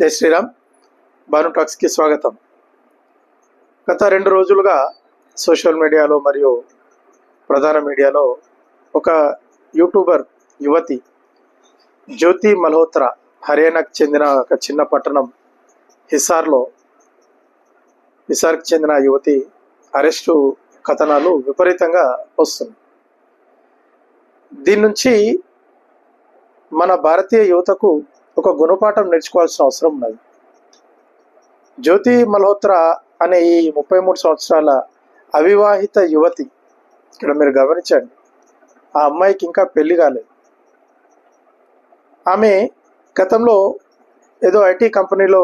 జై శ్రీరామ్. భాను టాక్స్కి స్వాగతం. గత రెండు రోజులుగా సోషల్ మీడియాలో మరియు ప్రధాన మీడియాలో ఒక యూట్యూబర్ యువతి జ్యోతి మల్హోత్రా హర్యానాకు చెందిన ఒక చిన్న పట్టణం హిసార్లో హిసార్కి చెందిన యువతి అరెస్టు కథనాలు విపరీతంగా వస్తున్నాయి. దీని నుంచి మన భారతీయ యువతకు ఒక గుణపాఠం నేర్చుకోవాల్సిన అవసరం ఉన్నది. జ్యోతి మల్హోత్రా అనే ఈ ముప్పై మూడు సంవత్సరాల అవివాహిత యువతి ఇక్కడ మీరు గమనించండి ఆ అమ్మాయికి ఇంకా పెళ్ళి కాలేదు. ఆమె గతంలో ఏదో ఐటీ కంపెనీలో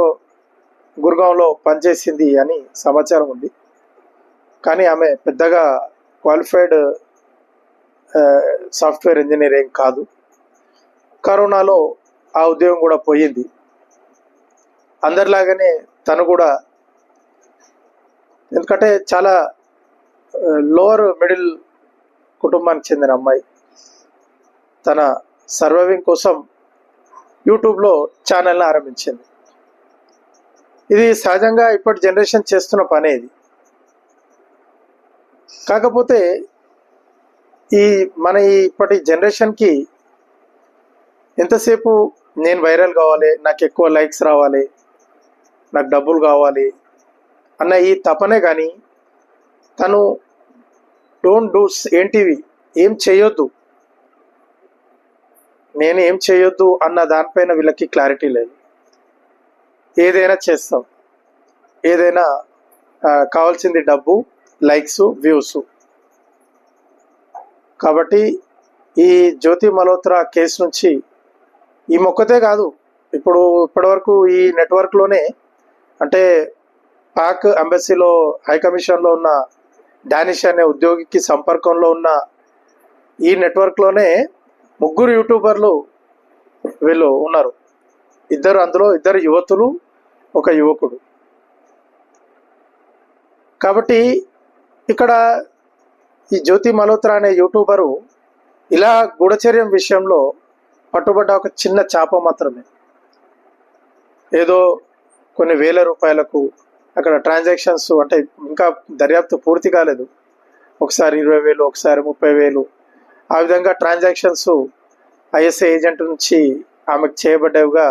గురుగాంలో పనిచేసింది అని సమాచారం ఉంది. కానీ ఆమె పెద్దగా క్వాలిఫైడ్ సాఫ్ట్వేర్ ఇంజనీర్ ఏం కాదు. కరోనాలో ఆ ఉద్యోగం కూడా పోయింది. అందరిలాగానే తను కూడా ఎందుకంటే చాలా లోవర్ మిడిల్ కుటుంబానికి చెందిన అమ్మాయి. తన సర్వైవింగ్ కోసం యూట్యూబ్లో ఛానల్ని ఆరంభించింది. ఇది సహజంగా ఇప్పటి జనరేషన్ చేస్తున్న పనే ఇది. కాకపోతే ఈ మన ఇప్పటి జనరేషన్కి ఎంతసేపు నేను వైరల్ కావాలి నాకు ఎక్కువ లైక్స్ రావాలి నాకు డబ్బులు కావాలి అన్న ఈ తపనే కానీ తను డోంట్ డూస్ ఏంటివి? ఏం చేయొద్దు. నేను ఏం చేయొద్దు అన్న దానిపైన వీళ్ళకి క్లారిటీ లేదు. ఏదైనా చేస్తాం. ఏదైనా కావాల్సింది డబ్బు లైక్స్ వ్యూస్ కాబట్టి ఈ జ్యోతి మల్హోత్రా కేసు నుంచి ఈ మొక్కతే కాదు. ఇప్పుడు ఇప్పటివరకు ఈ నెట్వర్క్లోనే అంటే పాక్ అంబెసీలో హై కమిషన్లో ఉన్న డానిష్ అనే ఉద్యోగికి సంపర్కంలో ఉన్న ఈ నెట్వర్క్లోనే ముగ్గురు యూట్యూబర్లు వీళ్ళు ఉన్నారు. ఇద్దరు అందులో ఇద్దరు యువతులు ఒక యువకుడు. కాబట్టి ఇక్కడ ఈ జ్యోతి మల్హోత్రా అనే యూట్యూబరు ఇలా గూఢచర్యం విషయంలో పట్టుబడ్డ ఒక చిన్న చేప మాత్రమే. ఏదో కొన్ని వేల రూపాయలకు అక్కడ ట్రాన్సాక్షన్స్ అంటే ఇంకా దర్యాప్తు పూర్తి కాలేదు. ఒకసారి ఇరవై వేలు ఒకసారి ముప్పై వేలు. ఆ విధంగా ట్రాన్సాక్షన్స్ ఐఎస్ఐ ఏజెంట్ నుంచి ఆమెకు చేయబడ్డవిగా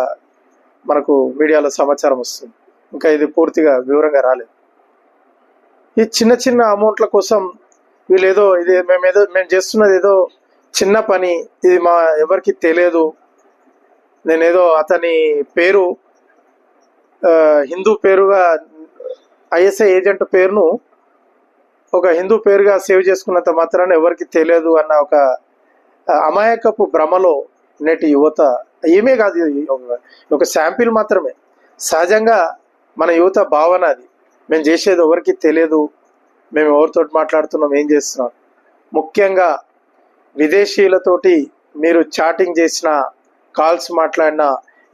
మనకు మీడియాలో సమాచారం వస్తుంది. ఇంకా ఇది పూర్తిగా వివరంగా రాలేదు. ఈ చిన్న చిన్న అమౌంట్ల కోసం వీళ్ళు ఏదో ఇది మేము ఏదో మేము చేస్తున్నది ఏదో చిన్న పని ఇది మా ఎవరికి తెలియదు. నేనేదో అతని పేరు హిందూ పేరుగా ఐఎస్ఐ ఏజెంట్ పేరును ఒక హిందూ పేరుగా సేవ్ చేసుకున్నంత మాత్రాన ఎవరికి తెలియదు అన్న ఒక అమాయకపు భ్రమలో నేటి యువత ఏమే కాదు ఒక- ఒక శాంపిల్ మాత్రమే. సహజంగా మన యువత భావన అది. మేము చేసేది ఎవరికి తెలియదు. మేము ఎవరితో మాట్లాడుతున్నాం ఏం చేస్తున్నాం. ముఖ్యంగా విదేశీయులతోటి మీరు చాటింగ్ చేసిన కాల్స్ మాట్లాడిన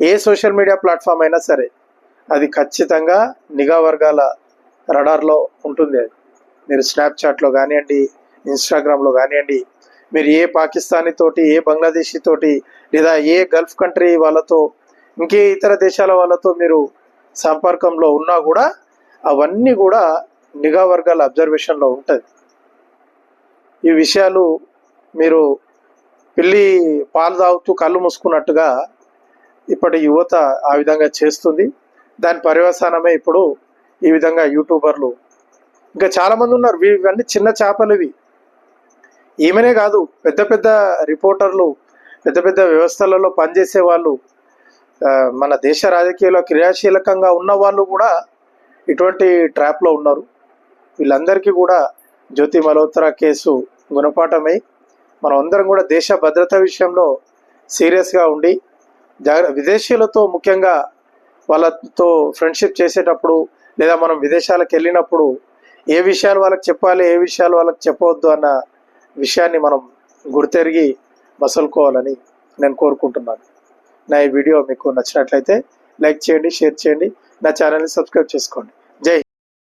ఏ సోషల్ మీడియా ప్లాట్ఫామ్ అయినా సరే అది ఖచ్చితంగా నిఘా వర్గాల రడార్లో ఉంటుంది అది. మీరు స్నాప్చాట్లో కానివ్వండి ఇన్స్టాగ్రామ్లో కానివ్వండి మీరు ఏ పాకిస్తానీ తోటి ఏ బంగ్లాదేశీ తోటి లేదా ఏ గల్ఫ్ కంట్రీ వాళ్ళతో ఇంకే ఇతర దేశాల వాళ్ళతో మీరు సంపర్కంలో ఉన్నా కూడా అవన్నీ కూడా నిఘా వర్గాల అబ్జర్వేషన్లో ఉంటుంది. ఈ విషయాలు మీరు పిల్లి పాలు తాగుతూ కళ్ళు మూసుకున్నట్టుగా ఇప్పటి యువత ఆ విధంగా చేస్తుంది. దాని పర్యవసానమే ఇప్పుడు ఈ విధంగా యూట్యూబర్లు. ఇంకా చాలామంది ఉన్నారు. వీ- ఇవన్నీ చిన్న చేపలు ఇవి. ఈమెనే కాదు పెద్ద పెద్ద రిపోర్టర్లు పెద్ద పెద్ద వ్యవస్థలలో పనిచేసే వాళ్ళు మన దేశ రాజకీయాల్లో క్రియాశీలకంగా ఉన్న వాళ్ళు కూడా ఇటువంటి ట్రాప్లో ఉన్నారు. వీళ్ళందరికీ కూడా జ్యోతి మల్హోత్రా కేసు గుణపాఠమై మనం అందరం కూడా దేశ భద్రత విషయంలో సీరియస్గా ఉండి జాగ్ర విదేశీయులతో ముఖ్యంగా వాళ్ళతో ఫ్రెండ్షిప్ చేసేటప్పుడు లేదా మనం విదేశాలకు వెళ్ళినప్పుడు ఏ విషయాలు వాళ్ళకి చెప్పాలి ఏ విషయాలు వాళ్ళకి చెప్పవద్దు అన్న విషయాన్ని మనం గుర్తెరిగి మసలుకోవాలని నేను కోరుకుంటున్నాను. నా ఈ వీడియో మీకు నచ్చినట్లయితే లైక్ చేయండి షేర్ చేయండి నా ఛానల్ని సబ్స్క్రైబ్ చేసుకోండి.